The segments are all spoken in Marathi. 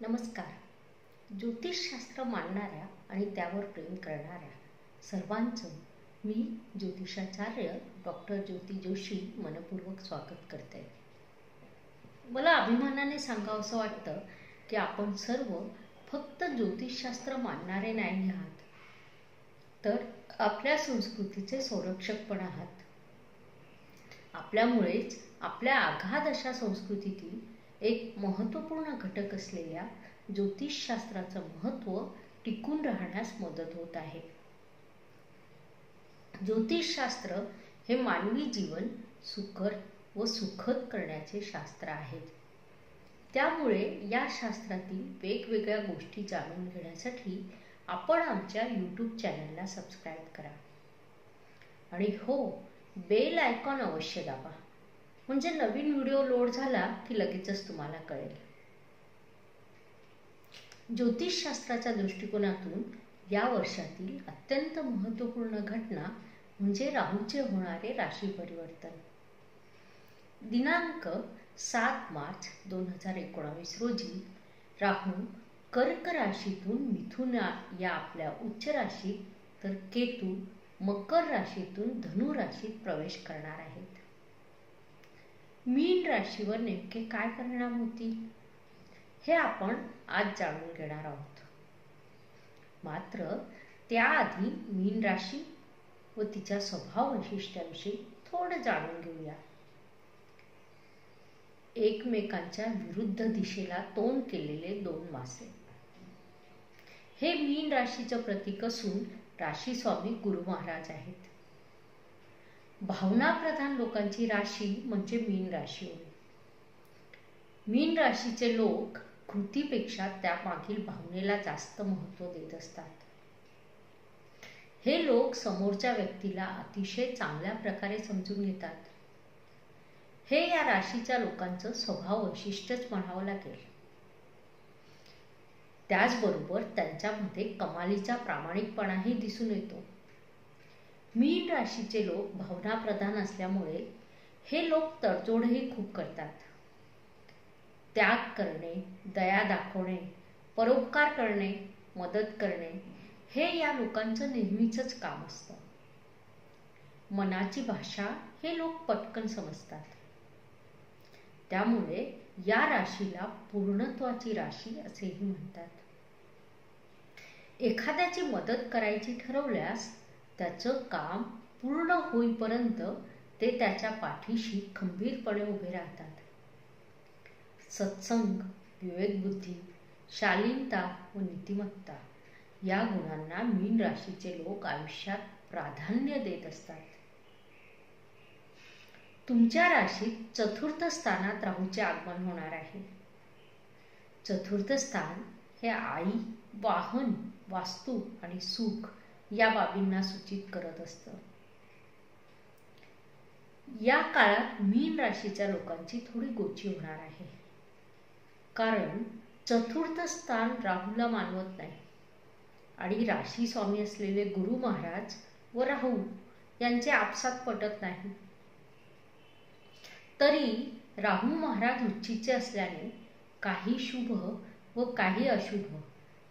नमस्कार. ज्योतिषशास्त्र मांडणाऱ्या आणि त्यावर प्रेम करणाऱ्या सर्वांचं मी ज्योतिषाचार्य डॉक्टर ज्योती जोशी मनपूर्वक स्वागत करते. मला अभिमानाने सांगावंसं वाटतं की आपण सर्व फक्त ज्योतिषशास्त्र मानणारे नाही आहात तर आपल्या संस्कृतीचे संरक्षक पण आहात. आपल्यामुळेच आपल्या आघात अशा संस्कृतीतील एक महत्त्वपूर्ण घटक असलेल्या ज्योतिषशास्त्राचं महत्त्व टिकून राहण्यास मदत होत आहे. ज्योतिषशास्त्र हे मानवी जीवन सुकर व सुखद करण्याचे शास्त्र आहे. त्यामुळे या शास्त्रातील वेगवेगळ्या गोष्टी जाणून घेण्यासाठी आपण आमच्या यूट्यूब चॅनलला सबस्क्राईब करा. आणि हो बेल आयकॉन अवश्य दाबा. म्हणजे नवीन व्हिडिओ लोड झाला की लगेचच तुम्हाला कळेल. ज्योतिषशास्त्राच्या दृष्टिकोनातून या वर्षातील अत्यंत महत्त्वपूर्ण घटना म्हणजे राहूचे होणारे राशी परिवर्तन. दिनांक सात मार्च दोन हजार एकोणावीस रोजी राहू कर्क राशीतून मिथुन या आपल्या उच्च राशीत तर केतू मकर राशीतून धनु राशीत प्रवेश करणार आहेत मीन राशीवर नेमके काय परिणाम होतील? हे आपण आज जाणून घेणार आहोत. मात्र त्याआधी मीन राशी व तिच्या स्वभाव वैशिष्ट्यांविषयी थोडं जाणून घेऊया. एकमेकांच्या विरुद्ध दिशेला तोंड केलेले दोन मासे हे मीन राशीचं प्रतीक असून राशी स्वामी गुरु महाराज आहेत. भावनाप्रधान लोकांची राशी म्हणजे मीन राशी. होय मीन राशीचे लोक कृतीपेक्षा त्यामागील भावनेला जास्त महत्त्व देत असतात. हे लोक समोरच्या व्यक्तीला अतिशय चांगल्या प्रकारे समजून घेतात. हे या राशीच्या लोकांचं स्वभाव वैशिष्ट्यच म्हणावं लागेल. त्याचबरोबर त्यांच्यामध्ये कमालीचा प्रामाणिकपणाही दिसून येतो. मीन राशीचे लोक भावनाप्रधान असल्यामुळे हे लोक तडजोडही खूप करतात. त्याग करणे दया दाखवणे परोपकार करणे मदत करणे हे या लोकांचं नेहमीच काम असतं. मनाची भाषा हे लोक पटकन समजतात. त्यामुळे या राशीला पूर्णत्वाची राशी असेही म्हणतात. एखाद्याची मदत करायची ठरवल्यास त्याचं काम पूर्ण होईपर्यंत ते त्याच्या पाठीशी खंबीरपणे उभे राहतात. सत्संग विवेकबुद्धी शालीनता व नीतिमत्ता या गुणांना मीन राशीचे लोक आयुष्यात प्राधान्य देत असतात. तुमच्या राशीत चतुर्थ स्थानात राहूचे आगमन होणार आहे. चतुर्थ स्थान हे आई वाहन वास्तू आणि सुख या बाबींना सूचित करत असतं. या काळात मीन राशीच्या लोकांची थोडी गोची होणार आहे. कारण चतुर्थ स्थान राहूला मानवत नाही. आणि राशी स्वामी असलेले गुरु महाराज व राहू यांचे आपसात पटत नाही. तरी राहू महाराज उच्चीचे असल्याने काही शुभ व काही अशुभ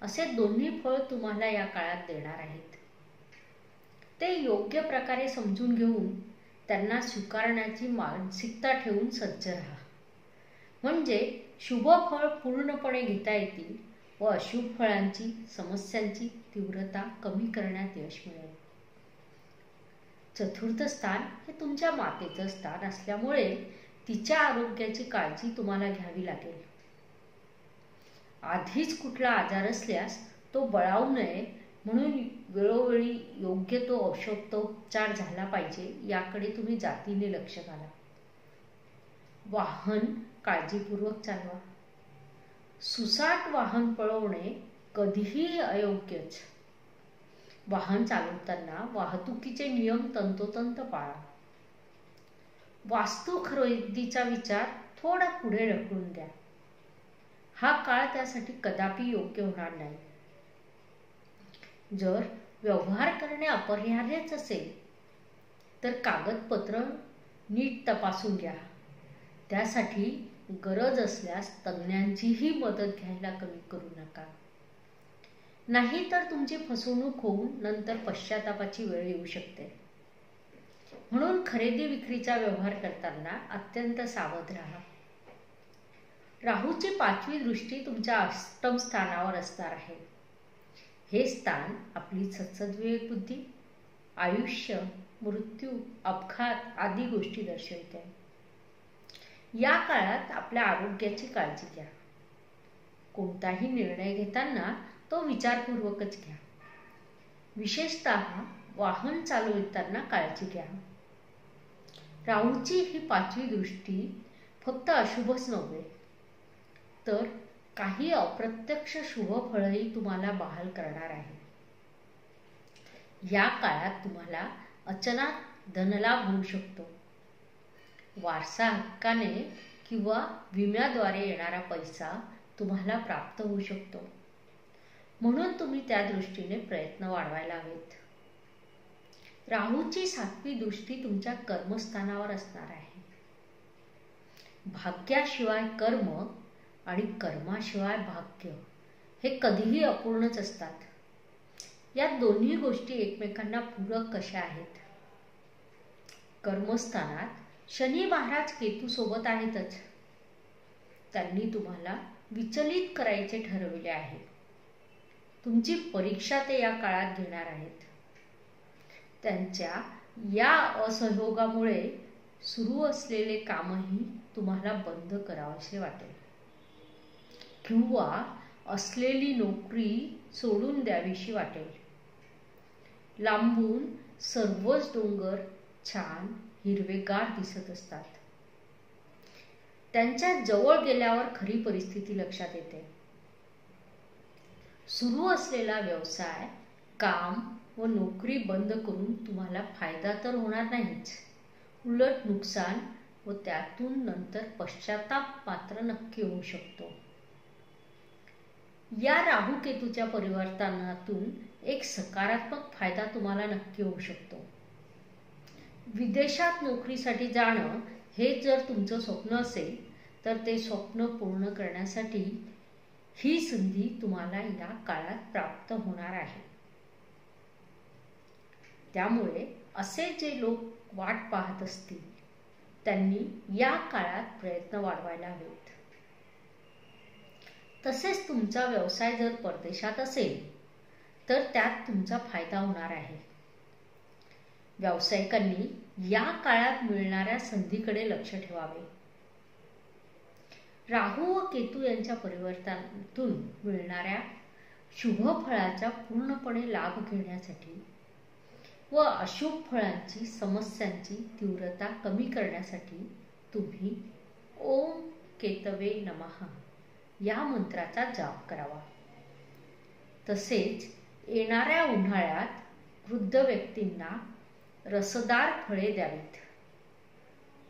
असे दोन्ही फळ तुम्हाला या काळात देणार आहेत. ते योग्य प्रकारे समजून घेऊन त्यांना स्वीकारण्याची मानसिकता ठेवून सज्ज राहा. म्हणजे शुभ फळ पूर्णपणे घेता येतील व अशुभ फळांची समस्यांची तीव्रता कमी करण्यात यश मिळेल. चतुर्थ स्थान हे तुमच्या मातेचं स्थान असल्यामुळे तिच्या आरोग्याची काळजी तुम्हाला घ्यावी लागेल. आधीच कुठला आजार असल्यास तो बळावू नये म्हणून वेळोवेळी योग्य तो औषधोपचार झाला पाहिजे याकडे तुम्ही जातीने लक्ष घाला. वाहन काळजीपूर्वक चालवा. सुसाट वाहन पळवणे कधीही अयोग्यच. वाहन चालवताना वाहतुकीचे नियम तंतोतंत पाळा. वास्तू खरेदीचा विचार थोडा पुढे ढकलून द्या. हा काळ त्यासाठी कदापि योग्य होणार नाही. जर व्यवहार करणे अपरिहार्यच असेल तर कागदपत्र नीट तपासून घ्या. त्यासाठी गरज असल्यास तज्ज्ञांचीही मदत घ्यायला कमी करू नका. नाही तर तुमची फसवणूक होऊन नंतर पश्चातापाची वेळ येऊ शकते. म्हणून खरेदी विक्रीचा व्यवहार करताना अत्यंत सावध राहा. राहूची पाचवी दृष्टी तुमच्या अष्टम स्थानावर असणार आहे. हे स्थान आपली सत्सद्विवेक बुद्धी आयुष्य मृत्यू अपघात आदी गोष्टी दर्शविते. या काळात आपल्या आरोग्याची काळजी घ्या. कोणताही निर्णय घेताना तो विचारपूर्वकच घ्या. विशेषत वाहन चालविताना काळजी घ्या. राहूची ही पाचवी दृष्टी फक्त अशुभच नव्हे तर काही अप्रत्यक्ष शुभ फळही तुम्हाला बहाल करणार आहे. या काळात तुम्हाला अचानक धनलाभ होऊ शकतो. वारसा हक्काने किंवा विम्याद्वारे येणारा पैसा तुम्हाला प्राप्त होऊ शकतो. म्हणून तुम्ही त्या दृष्टीने प्रयत्न वाढवायला हवेत. राहूची सातवी दृष्टी तुमच्या कर्मस्थानावर असणार आहे. भाग्याशिवाय कर्म आणि कर्माशिवाय भाग्य हे कधीही अपूर्णच असतात. या दोन्ही गोष्टी एकमेकांना पूरक कशा आहेत? कर्मस्थानात शनी महाराज केतू सोबत आहेतच. त्यांनी तुम्हाला विचलित करायचे ठरविले आहे. तुमची परीक्षा ते या काळात घेणार आहेत. त्यांच्या या असहयोगामुळे सुरू असलेले कामही तुम्हाला बंद करावेसे वाटेल. किंवा असलेली नोकरी सोडून द्यावीशी वाटेल. लांबून सर्वच डोंगर छान हिरवेगार दिसत असतात. त्यांच्या जवळ गेल्यावर खरी परिस्थिती लक्षात येते. सुरू असलेला व्यवसाय काम व नोकरी बंद करून तुम्हाला फायदा तर होणार नाहीच. उलट नुकसान व त्यातून नंतर पश्चाताप मात्र नक्की होऊ शकतो. या राहू केतूच्या परिवर्तनातून एक सकारात्मक फायदा तुम्हाला नक्की होऊ शकतो. विदेशात नोकरीसाठी जाणं हे जर तुमचं स्वप्न असेल तर ते स्वप्न पूर्ण करण्यासाठी ही संधी तुम्हाला या काळात प्राप्त होणार आहे. त्यामुळे असे जे लोक वाट पाहत असतील त्यांनी या काळात प्रयत्न वाढवायला हवेत. तसेच तुमचा व्यवसाय जर परदेशात असेल तर त्यात तुमचा फायदा होणार आहे. व्यावसायिकांनी या काळात मिळणाऱ्या संधीकडे लक्ष ठेवावे. राहू व केतू यांच्या परिवर्तनातून मिळणाऱ्या शुभ फळाचा पूर्णपणे लाभ घेण्यासाठी व अशुभ फळांची समस्यांची तीव्रता कमी करण्यासाठी तुम्ही ओम केतवे नमहा या मंत्राचा जाप करावा. तसेच येणाऱ्या उन्हाळ्यात वृद्ध व्यक्तींना रसदार फळे द्यावीत.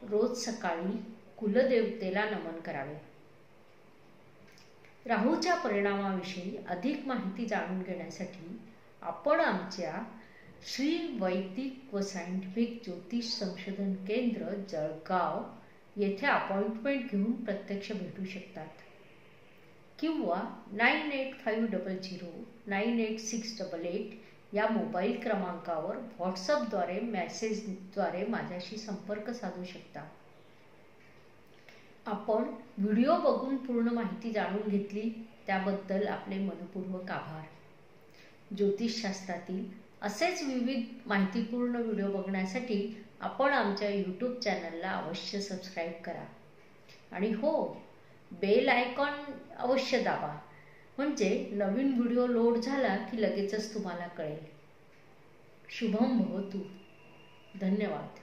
रोज सकाळी कुलदेवतेला नमन करावे. राहूच्या परिणामाविषयी अधिक माहिती जाणून घेण्यासाठी आपण आमच्या श्री वैदिक व सायंटिफिक ज्योतिष संशोधन केंद्र जळगाव येथे अपॉइंटमेंट घेऊन प्रत्यक्ष भेटू शकतात. किंवा nine eight five double zero nine eight six double eight या मोबाईल क्रमांकावर व्हॉट्सअपद्वारे मेसेजद्वारे माझ्याशी संपर्क साधू शकता. आपण व्हिडिओ बघून पूर्ण माहिती जाणून घेतली त्याबद्दल आपले मनपूर्वक आभार. ज्योतिषशास्त्रातील असेच विविध माहितीपूर्ण व्हिडिओ बघण्यासाठी आपण आमच्या यूट्यूब चॅनलला अवश्य सबस्क्राईब करा. आणि हो बेल आयकॉन अवश्य दाबा. म्हणजे नवीन व्हिडिओ लोड झाला की लगेचच तुम्हाला कळेल. शुभम हो भवतू धन्यवाद.